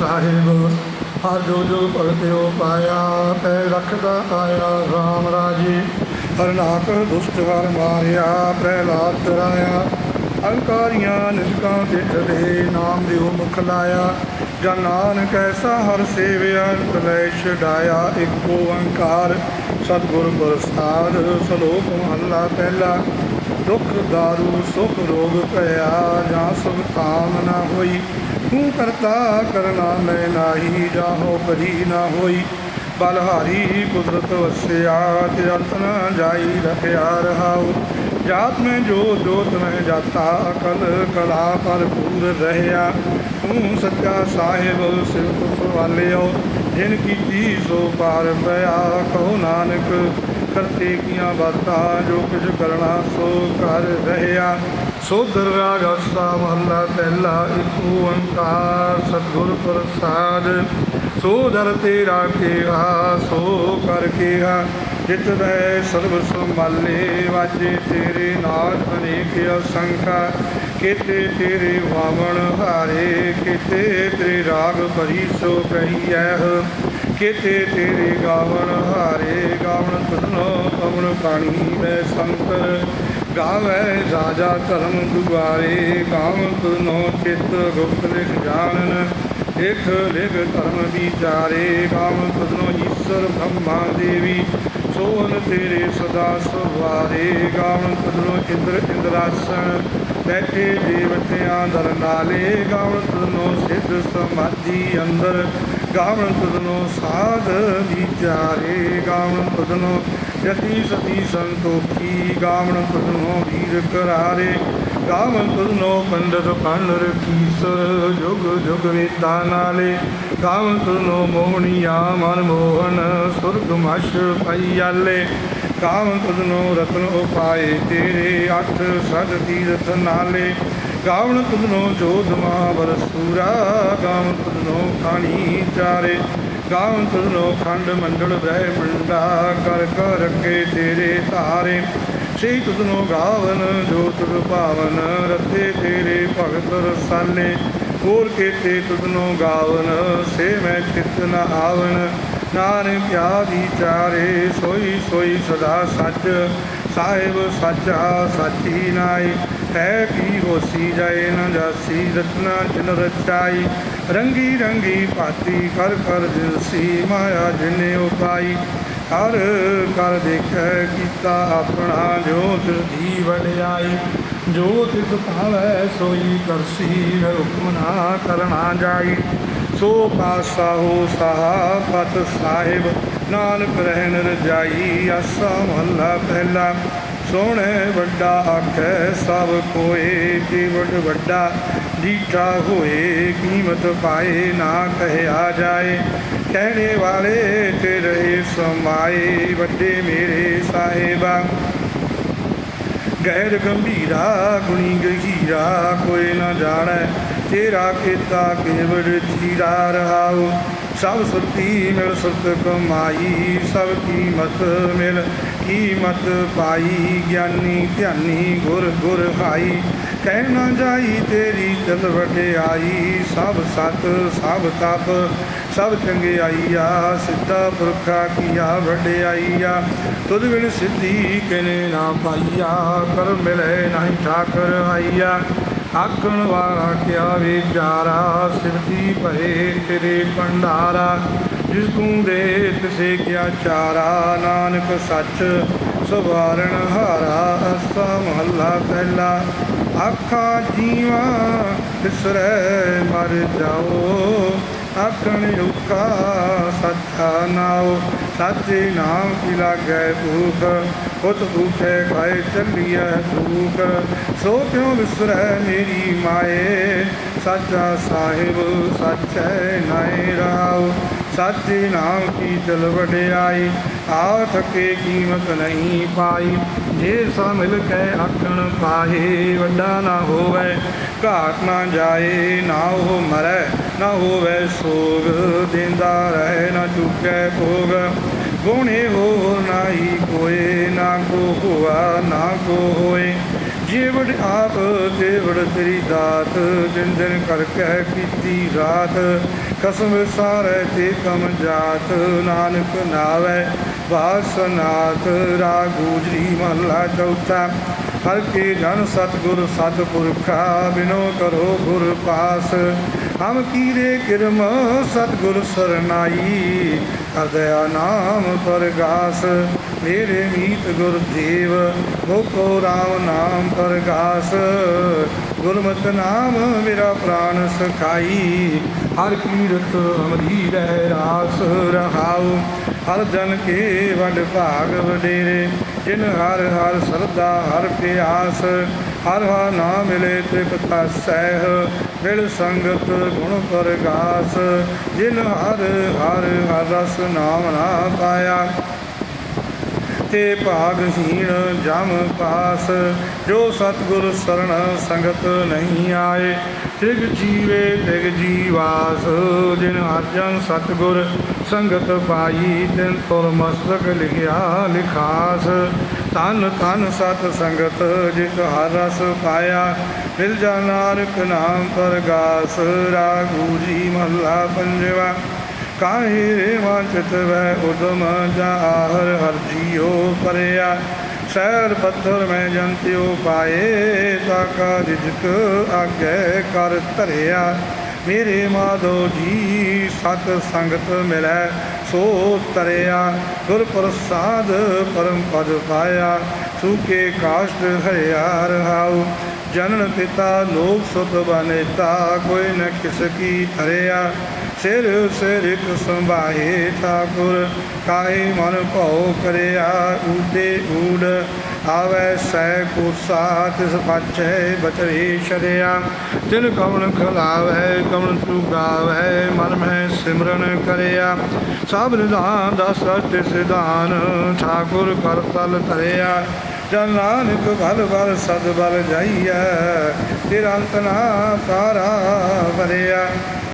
ਸਾਹਿਬ, ਹਰ ਜੋ ਜੋ ਭਗਤਿਓ ਪਾਇਆ, ਪੈ ਰਖਦਾ ਆਇਆ RAM ਰਾਜੇ। ਹਰਨਾਕ ਦੁਸ਼ਟ ਹਰ ਮਾਰਿਆ, ਪ੍ਰਹਿਲਾਦ ਤਰਾਇਆ। ਅਹੰਕਾਰੀਆਂ ਨਿਜਕਾਂ ਦੇ ਨਾਮ ਦਿਓ ਮੁਖ ਲਾਇਆ। ਜਨ ਨਾਨਕ ਐਸਾ ਹਰ ਸੇਵਿਆ ਤਲੈ ਛਡਾਇਆ ਇੱਕ ਓੰਕਾਰ ਸਤਿਗੁਰ ਪ੍ਰਸਾਦ ਸਲੋਕ ਮਹੱਲਾ ਪਹਿਲਾ। ਦੁਖ ਦਾਰੂ, ਸੁਖ ਰੋਗ ਭਇਆ, ਜਾਂ ਸੁਖ ਕਾਮ ਨਾ ਹੋਈ। ਤੂੰ ਕਰਤਾ ਕਰਨਾ ਮੈਂ ਨਾਹੀ ਜਾਹੋ ਕਰੀ ਨਾ ਹੋਈ। ਬਲਹਾਰੀ ਕੁਦਰਤ ਵਸਿਆ ਤੇ ਅੰਤ ਨਾ ਜਾਈ ਰਖਿਆ ਰਹਾਉ। ਜਾਤ ਮੈਂ ਜੋ, ਜੋਤ ਮੈਂ ਜਾਤਾ, ਅਕਲ ਕਲਾ ਭਰਪੂਰ ਰਹਿਆ। ਤੂੰ ਸੱਚਾ ਸਾਹਿਬ ਸਿਵਤ ਸਵਾਲਿਓ। ਜਿਨ ਕੀਤੀ ਸੋ ਪਾਰ ਪਿਆ, ਕਹੋ ਨਾਨਕ ਕਰਤੇ ਕੀਆਂ ਬਾਤਾਂ ਜੋ ਕੁਝ ਕਰਨਾ ਸੋ ਕਰ ਰਹਿਆ। ਸੋਦਰ ਰਾਗ ਅਸਾ ਮਹੱਲਾ ਪਹਿਲਾ ਇੱਕ ਓੰਕਾਰ ਸਤਿਗੁਰ ਪ੍ਰਸਾਦ। ਸੋ ਦਰ ਤੇਰਾ ਕੇਹਾ, ਸੋ ਕਰ ਕੇਹਾ, ਜਿਤ ਵੈ ਸਰਬ ਸੰਭਾਲੇ, ਵਾਜੇ ਤੇਰੇ ਨਾਦ ਅਨੇਕ ਅਸੰਖਾ। ਕੀਤੇ ਤੇਰੇ ਵਾਵਣ ਹਾਰੇ, ਕੀਤੇ ਤੇਰੇ ਰਾਗ ਭਰੀ ਸੋ ਕਹੀਐ ਕੀਤੇ ਤੇਰੇ ਗਾਵਣ ਹਾਰੇ ਗਾਵਣ ਤੁਧਨੋ ਪਵਨ ਪਾਣੀ ਮੈਂ ਸੰਤਰ ਗਾਵੇ ਰਾਜਾ ਧਰਮ ਦੁਆਰੇ ਗਾਵਨ ਤੁਧਨੋ ਚਿਤ ਗੁਪਤ ਲਿਖ ਜਾਣਨ, ਲਿਖ ਲਿਖ ਧਰਮ ਵਿਚਾਰੇ ਗਾਵਨ ਤੁਧਨੋ ਈਸ਼ਰ ਬ੍ਰਹਮਾ ਦੇਵੀ ਸੋਹਨ ਤੇਰੇ ਸਦਾ ਸਵਾਰੇ ਗਾਵਨ ਤੁਧਨੋ ਇੰਦਰ ਇੰਦਰਾਸਣ, ਬੈਠੇ ਦੇਵਤਿਆਂ ਦਰ ਨਾਲੇ ਗਾਵਨ ਤੁਧਨੋ ਸਿੱਧ ਸਮਾਧੀ ਅੰਦਰ ਗਾਵਨ ਤੁਧਨੋ ਸਾਧ ਵਿਚਾਰੇ ਗਾਵਨ ਤੁਧਨੋ ਯਤੀ ਸਤੀ ਸੰਤੋਖੀ। ਗਾਵਨ ਤੁਧਨੋ ਵੀਰ ਕਰਾਰੇ। ਗਾਵਨ ਤੁਧਨੋ ਪੰਡਤ ਪੰਡਰ ਕੀਸਰ ਜੁਗ ਜੁਗ ਵੇਤਾ ਨਾਲੇ। ਗਾਵਨ ਤੁਧਨੋ ਮੋਹਣੀਆ ਮਨ ਮੋਹਨ ਸੁਰਗ ਮਸ਼ ਪਈਆਲੇ ਗਾਵਨ ਤੁਧਨੋ ਰਤਨ ਉਪਾਏ ਤੇਰੇ। ਅੱਠ ਸਦ ਤੀਰਥ ਨਾਲੇ। ਗਾਵਣ ਤੁਧਨੋ ਜੋਧ ਮਹਾਬਲ ਸੂਰਾ ਗਾਵਨ ਤੁਧਨੋ ਖਾਣੀ ਚਾਰੇ। ਗਾਵਨ ਤੁਧਨੋ ਖੰਡ ਮੰਡਲ ਬ੍ਰਹਮੰਡਾ ਕਰ ਕਰ ਰੱਖੇ ਤੇਰੇ ਧਾਰੇ। ਸ੍ਰੀ ਤੁਧਨੋ ਗਾਵਨ ਜੋ ਤੁਧ ਭਾਵਨ, ਰਤੇ ਤੇਰੇ ਭਗਤ ਰਸਾਲੇ। ਹੋਰ ਕੀਤੇ ਤੁਧਨੋ ਗਾਵਨ, ਸੇ ਮੈਂ ਚਿਤ ਨ ਆਵਨ ਨਾਨਕ ਕਿਆ ਚਾਰੇ, ਸੋਈ ਸੋਈ ਸਦਾ ਸੱਚ। ਸਾਹਿਬ ਸੱਚਾ ਹੀ ਨਾਈ, ਹੈ ਕੀ ਹੋਸੀ ਜਾਏ ਨਾ ਜਾਸੀ, ਰਤਨਾ ਜਿਨ ਰਚਾਈ, ਰੰਗੀ ਰੰਗੀ ਭਾਤੀ ਕਰ ਕਰ ਜਿਨਸੀ ਮਾਇਆ ਜਿਨੇ ਉਪਾਈ। ਕਰ ਕਰ ਦੇਖੈ ਕੀਤਾ ਆਪਣਾ ਜੋਤ ਦੀ ਵਡਿਆਈ। ਜੋ ਤਿਸ ਭਾਵੈ ਸੋਈ ਕਰਸੀ ਹੁਕਮ ਨਾ ਕਰਨਾ ਜਾਈ। ਸੋ ਪਾਸਾ ਹੋ ਸਾਹਾ ਪਤ ਸਾਹਿਬ ਨਾਨਕ ਰਹਿਣ ਰਜਾਈ, ਆਸਾ ਮਹੱਲਾ ਪਹਿਲਾ। ਸੋਹਣੇ ਵੱਡਾ ਆਖੈ, ਸਭ ਕੋਏ ਕੀ ਵੱਡਾ। ਜੀਠਾ ਹੋਏ, ਕੀਮਤ ਪਾਏ, ਨਾ ਕਹਿਆ ਜਾਏ। ਕਹਿਣੇ ਵਾਲੇ ਤੇ ਰਹੇ ਸਮਾਏ, ਵੱਡੇ ਮੇਰੇ ਸਾਹਿਬਾ। ਗਹਿਰ ਗੰਭੀਰਾ, ਗੁਣੀ ਗਹੀਰਾ, ਕੋਈ ਨਾ ਜਾਣੈ, ਤੇਰਾ ਕੀਤਾ ਕੇਵੜ ਜੀਰਾ ਰਹਾਉ। ਸਭ ਸੁਰਤੀ ਮਿਲ ਸੁਰਤ ਕਮਾਈ, ਸਭ ਕੀਮਤ ਮਿਲ ਕੀਮਤ ਪਾਈ? ਗਿਆਨੀ ਧਿਆਨੀ ਗੁਰ ਗੁਰ ਹਾਈ, ਕਹਿ ਨਾ ਜਾਈ ਤੇਰੀ ਚਲ ਵਡਿਆਈ, ਸਭ ਸਤ, ਸਭ ਤਪ, ਸਭ ਚੰਗਿਆਈਆ ਸਿੱਧਾ ਪੁਰਖਾ ਕੀਆ ਵਡਿਆਈਆ, ਤੁਧ ਬਿਨ ਸਿੱਧੀ ਕਿਨੇ ਨਾ ਪਾਈਆ ਕਰ ਮਿਲੇ ਨਹੀਂ ਠਾਕਰ ਆਈਆ। ਆਖਣ ਵਾਲਾ ਕਿਆ ਵਿਚਾਰਾ ਸਿਰਦੀ ਭਏ ਤੇਰੇ ਭੰਡਾਰਾ, ਜਿਸ ਤੂੰ ਦੇ ਤਿਸੇ ਕਿਆ ਚਾਰਾ, ਨਾਨਕ ਸੱਚ ਸਵਾਰਣ ਹਾਰਾ, ਅਸਾ ਮਹੱਲਾ ਪਹਿਲਾ। ਆਖਾਂ ਜੀਵਾ ਤਿਸਰੈ ਮਰ ਜਾਓ, ਆਖਣ ਉਕਾ ਸੱਚਾ ਨਾਉ ਸਾਚੇ ਨਾਮ ਕੀ ਲਾਗੈ ਭੂਖ ਉਤ ਭੂਖੇ ਖਾਏ ਚੱਲੀਐ ਭੂਖ ਸੋ ਕਿਉ ਵਿਸਰੈ ਮੇਰੀ ਮਾਏ? ਸਾਚਾ ਸਾਹਿਬ, ਸਾਚੈ ਨਾਏ ਰਾਉ ਸਾਚੇ ਨਾਮ ਕੀ ਚਲ ਵਡਿਆਈ ਆ ਥਕੇ ਕੀਮਤ ਨਹੀਂ ਪਾਈ, ਜੇ ਸਾ ਮਿਲ ਕੇ ਆਖਣ ਪਾਹੇ, ਵੱਡਾ ਨਾ ਹੋਵੇ, ਘਾਟ ਨਾ ਜਾਏ, ਨਾ ਉਹ ਮਰੈ, ਨਾ ਹੋਵੇ ਸੋਗ, ਦਿੰਦਾ ਰਹੇ, ਨਾ ਚੁੱਕੈ ਭੋਗ। ਗੁਣੇ ਹੋ ਨਾਹੀ ਕੋਏ, ਨਾ ਕੋ ਹੁਆ ਨਾ ਕੋ ਹੋਏ। ਜੀਵੜ ਆਪ ਤੇਵੜ ਤੇਰੀ ਦਾਤ ਦਿਨ ਦਿਨ ਕਰ ਕਹਿ ਕੀਤੀ ਰਾਤ। ਕਸਮ ਸਾਰੇ ਤੇ ਕਮ ਜਾਤ, ਨਾਨਕ ਨਾਵੇ ਬਾਸਨਾਤ ਰਾਗ ਗੂਜਰੀ ਮਹਲਾ ਚੌਥਾ। ਹਰ ਕੇ ਜਨ ਸਤਿਗੁਰ ਸਤਿਪੁਰਖਾ ਬਿਨੋ ਕਰੋ ਗੁਰ ਪਾਸ। ਹਮ ਕੀਰੇ ਕਿਰਮ ਸਤਿਗੁਰ ਸਰਨਾਈ ਕਰ ਨਾਮ ਪਰਗਾਸ ਮੇਰੇ ਮੀਤ ਗੁਰਦੇਵ ਮੋਕੋ RAM ਨਾਮ ਪਰਗਾਸ ਗੁਰਮਤਿ ਨਾਮ ਮੇਰਾ ਪ੍ਰਾਨ ਸਖਾਈ, ਹਰ ਕੀਰਤ ਹਮਰੀ ਰਹਿ ਰਾਸ ਰਹਾਉ। ਹਰ ਜਨ ਕੇ ਵਡ ਭਾਗ ਵਡੇਰੇ ਜਿਨ ਹਰ ਹਰ ਸਰਦਾ, ਹਰ ਪਿਆਸ, ਹਰ ਹਰ ਨਾਮ ਮਿਲੇ ਤ੍ਰਿਪਤਾ ਸਹਿ ਮਿਲ ਸੰਗਤ ਗੁਣ ਪਰਗਾਸ। ਜਿਨ ਹਰ ਹਰ ਹਰ ਰਸ ਨਾਮ ਨਾ ਪਾਇਆ, ਤੇ ਭਾਗਹੀਣ ਜਮ ਪਾਸ। ਜੋ ਸਤਿਗੁਰ ਸਰਣ ਸੰਗਤ ਨਹੀਂ ਆਏ, ਤਿਗ ਜੀਵੇ ਤਿਗ ਜੀਵਾਸ। ਜਿਨ ਅਰਜਨ ਸਤਿਗੁਰ ਸੰਗਤ ਪਾਈ ਤਿਨ ਤੁਰ ਮਸਤਕ ਲਿਖਿਆ ਲਿਖਾਸ। ਤਨ ਤਨ ਸਤ ਸੰਗਤ, ਜਿਤ ਹਰ ਰਸ ਪਾਇਆ। ਮਿਲ ਜਾ ਨਾਨਕ ਨਾਮ ਪਰਗਾਸ, ਰਾਗੂ ਜੀ ਮਹਲਾ ਪੰਜਵਾ। ਕਾਹੇ ਰੇ ਵਾਂਚਤ ਵੈ ਉਦਮ ਜਾਹਰ ਹਰ ਜੀਉ ਪਰਿਆ। ਸੈਰ ਪੱਥਰ ਮੈਂ ਜੰਤਿਓ ਪਾਏ ਤਾਕਾ ਰਿਜਕ ਆਗੇ ਕਰ ਧਰਿਆ। ਮੇਰੇ ਮਾਧੋ ਜੀ, ਸਤ ਸੰਗਤ ਮਿਲੈ, ਸੋ ਤਰਿਆ ਗੁਰ ਪ੍ਰਸਾਦ ਪਰਮ ਪਦ ਪਾਇਆ, ਸੂਕੇ ਕਾਸ਼ਟ ਹਰਿਆ ਰਹਾਉ ਜਨਨ ਪਿਤਾ ਲੋਕ ਸੁਤ ਬਨੇਤਾ, ਕੋਈ ਨ ਕਿਸ ਕੀ ਧਰਿਆ। ਸਿਰ ਸਿਰ ਇਕ ਸੰਭਾਏ ਠਾਕੁਰ, ਕਾਹੇ ਮਨ ਭਉ ਕਰਿਆ ਊਡੇ ਊੜ ਆਵੈ ਸੈ ਕੋਸਾ, ਤਿਸ ਪਾਛੈ ਬਚਰੇ ਛਰਿਆ। ਤਿਨ ਕਵਣ ਖਲਾਵੈ, ਕਵਣ ਚੁਗਾਵੈ ਮਨ ਮੈਂ ਸਿਮਰਨ ਕਰਿਆ। ਸਭ ਨਿਧਾਨ ਦਾ ਸਤ ਸਿਧਾਨ ਠਾਕੁਰ ਕਰ ਤਲ ਧਰਿਆ। ਜਨ ਨਾਨਕ ਭਲ ਭਲ ਸਦ ਬਲ ਜਾਈਐ ਤੇਰਾ ਅੰਤ ਨਾ ਤਾਰਾ ਭਰਿਆ।